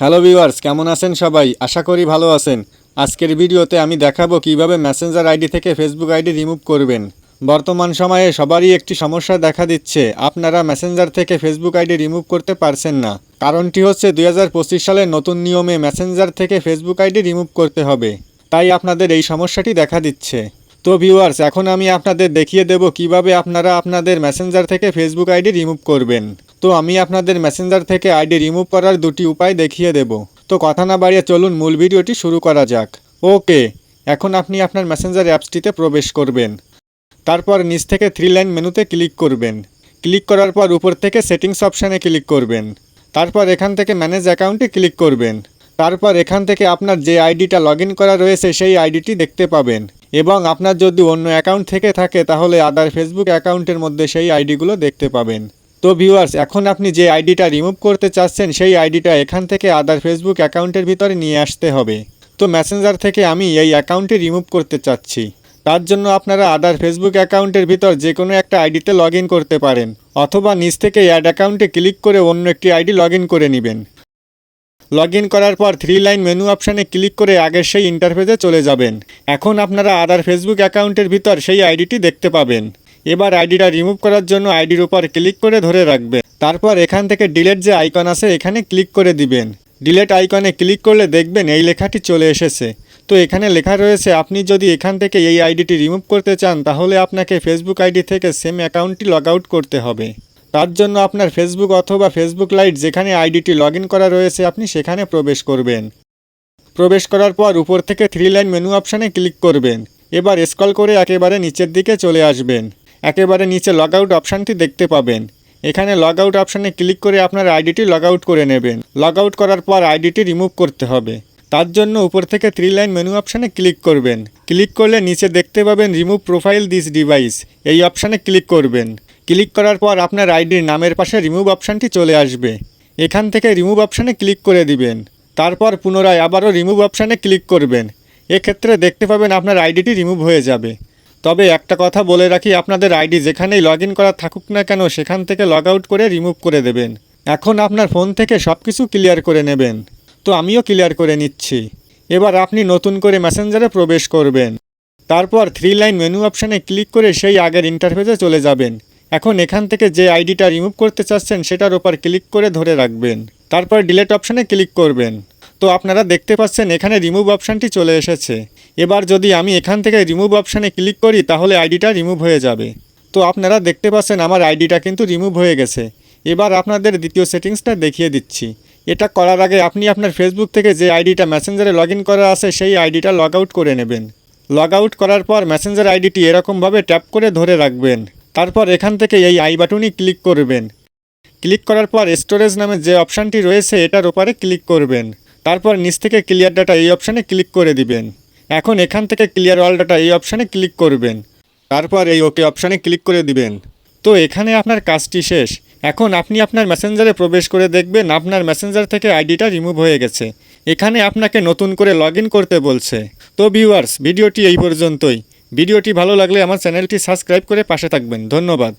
Hello viewers, কেমন আছেন সবাই? আশা করি ভালো আছেন। আজকের ভিডিওতে আমি দেখাবো কীভাবে মেসেঞ্জার আইডি থেকে ফেসবুক আইডি রিমুভ করবেন। বর্তমান সময়ে সবারই একটি সমস্যা দেখা দিচ্ছে, আপনারা মেসেঞ্জার থেকে ফেসবুক আইডি রিমুভ করতে পারছেন না। কারণটি হচ্ছে দু হাজার পঁচিশ সালের নতুন নিয়মে মেসেঞ্জার থেকে ফেসবুক আইডি রিমুভ করতে হবে। তাই আপনাদের এই সমস্যাটি দেখা দিচ্ছে। তো ভিউয়ার্স, এখন আমি আপনাদের দেখিয়ে দেব কীভাবে আপনারা আপনাদের মেসেঞ্জার থেকে ফেসবুক আইডি রিমুভ করবেন। তো আমি আপনাদের মেসেঞ্জার থেকে আইডি রিমুভ করার দুটি উপায় দেখিয়ে দেব। তো কথা না বাড়িয়ে চলুন মূল ভিডিওটি শুরু করা যাক। ওকে এখন আপনি আপনার মেসেঞ্জার অ্যাপসটিতে প্রবেশ করবেন। তারপর নিচ থেকে থ্রি লাইন মেনুতে ক্লিক করবেন। ক্লিক করার পর উপর থেকে সেটিংস অপশানে ক্লিক করবেন। তারপর এখান থেকে ম্যানেজ অ্যাকাউন্টে ক্লিক করবেন। তারপর এখান থেকে আপনার যে আইডিটা লগ করা রয়েছে সেই আইডিটি দেখতে পাবেন। এবং আপনার যদি অন্য অ্যাকাউন্ট থেকে থাকে তাহলে আদার ফেসবুক অ্যাকাউন্টের মধ্যে সেই আইডিগুলো দেখতে পাবেন। তো ভিউয়ার্স এখন আপনি যে আইডিটা রিমুভ করতে চাচ্ছেন, সেই আইডিটা এখান থেকে আদার ফেসবুক অ্যাকাউন্টের ভিতরে নিয়ে আসতে হবে। তো মেসেঞ্জার থেকে আমি এই অ্যাকাউন্টটি রিমুভ করতে চাচ্ছি। তার জন্য আপনারা আদার ফেসবুক অ্যাকাউন্টের ভিতর যে কোনো একটা আইডিতে লগ করতে পারেন, অথবা নিচ থেকে অ্যাড অ্যাকাউন্টে ক্লিক করে অন্য একটি আইডি লগ করে নেবেন। লগ করার পর থ্রি লাইন মেনু অপশানে ক্লিক করে আগের সেই ইন্টারফেসে চলে যাবেন। এখন আপনারা আদার ফেসবুক অ্যাকাউন্টের ভিতর সেই আইডিটি দেখতে পাবেন। এবার আইডিটা রিমুভ করার জন্য আইডির উপর ক্লিক করে ধরে রাখবেন তারপর এখান থেকে ডিলেট যে আইকন আছে, এখানে ক্লিক করে দিবেন। ডিলেট আইকনে ক্লিক করলে দেখবেন এই লেখাটি চলে এসেছে। তো এখানে লেখা রয়েছে, আপনি যদি এখান থেকে এই আইডিটি রিমুভ করতে চান, তাহলে আপনাকে ফেসবুক আইডি থেকে সেম অ্যাকাউন্টটি লগ আউট করতে হবে। তার জন্য আপনার ফেসবুক অথবা ফেসবুক লাইট যেখানে আইডিটি লগ করা রয়েছে, আপনি সেখানে প্রবেশ করবেন। প্রবেশ করার পর উপর থেকে থ্রি লাইন মেনু অপশানে ক্লিক করবেন। এবার স্ক্রল করে একেবারে নিচের দিকে চলে আসবেন। একেবারে নিচে লগ আউট অপশানটি দেখতে পাবেন। এখানে লগ আউট অপশানে ক্লিক করে আপনার আইডিটি লগ আউট করে নেবেন। লগ আউট করার পর আইডিটি রিমুভ করতে হবে। তার জন্য উপর থেকে থ্রি লাইন মেনু অপশানে ক্লিক করবেন। ক্লিক করলে নিচে দেখতে পাবেন রিমুভ প্রোফাইল দিস ডিভাইস এই অপশানে ক্লিক করবেন। ক্লিক করার পর আপনার আইডির নামের পাশে রিমুভ অপশানটি চলে আসবে। এখান থেকে রিমুভ অপশানে ক্লিক করে দিবেন। তারপর পুনরায় আবারও রিমুভ অপশানে ক্লিক করবেন। এক্ষেত্রে দেখতে পাবেন আপনার আইডিটি রিমুভ হয়ে যাবে। তবে একটা কথা বলে রাখি, আপনাদের আইডি যেখানেই লগ ইন করা থাকুক না কেন, সেখান থেকে লগ আউট করে রিমুভ করে দেবেন। এখন আপনার ফোন থেকে সব কিছু ক্লিয়ার করে নেবেন। তো আমিও ক্লিয়ার করে নিচ্ছি। এবার আপনি নতুন করে মেসেঞ্জারে প্রবেশ করবেন। তারপর থ্রি লাইন মেনু অপশানে ক্লিক করে সেই আগের ইন্টারফেসে চলে যাবেন। এখন এখান থেকে যে আইডিটা রিমুভ করতে চাচ্ছেন, সেটার ওপর ক্লিক করে ধরে রাখবেন। তারপর ডিলেট অপশানে ক্লিক করবেন। তো আপনারা দেখতে পাচ্ছেন এখানে রিমুভ অপশানটি চলে এসেছে। এবার যদি আমি এখান থেকে রিমুভ অপশানে ক্লিক করি, তাহলে আইডিটা রিমুভ হয়ে যাবে। তো আপনারা দেখতে পাচ্ছেন আমার আইডিটা কিন্তু রিমুভ হয়ে গেছে। এবার আপনাদের দ্বিতীয় সেটিংসটা দেখিয়ে দিচ্ছি। এটা করার আগে আপনি আপনার ফেসবুক থেকে যে আইডিটা মেসেঞ্জারে লগ ইন করা আছে, সেই আইডিটা লগ আউট করে নেবেন। লগ আউট করার পর মেসেঞ্জার আইডিটি এরকমভাবে ট্যাপ করে ধরে রাখবেন। তারপর এখান থেকে এই আই বাটনই ক্লিক করবেন। ক্লিক করার পর স্টোরেজ নামে যে অপশানটি রয়েছে, এটার ওপারে ক্লিক করবেন। তারপর নিচ থেকে ক্লিয়ার ডাটা এই অপশানে ক্লিক করে দিবেন। এখন এখান থেকে ক্লিয়ার অল ডাটা এই অপশানে ক্লিক করবেন। তারপর এই ওকে অপশানে ক্লিক করে দিবেন। তো এখানে আপনার কাজটি শেষ। এখন আপনি আপনার মেসেঞ্জারে প্রবেশ করে দেখবেন আপনার মেসেঞ্জার থেকে আইডিটা রিমুভ হয়ে গেছে। এখানে আপনাকে নতুন করে লগ করতে বলছে। তো ভিউয়ার্স ভিডিওটি এই পর্যন্তই। ভিডিওটি ভালো লাগলে আমার চ্যানেলটি সাবস্ক্রাইব করে পাশে থাকবেন। ধন্যবাদ।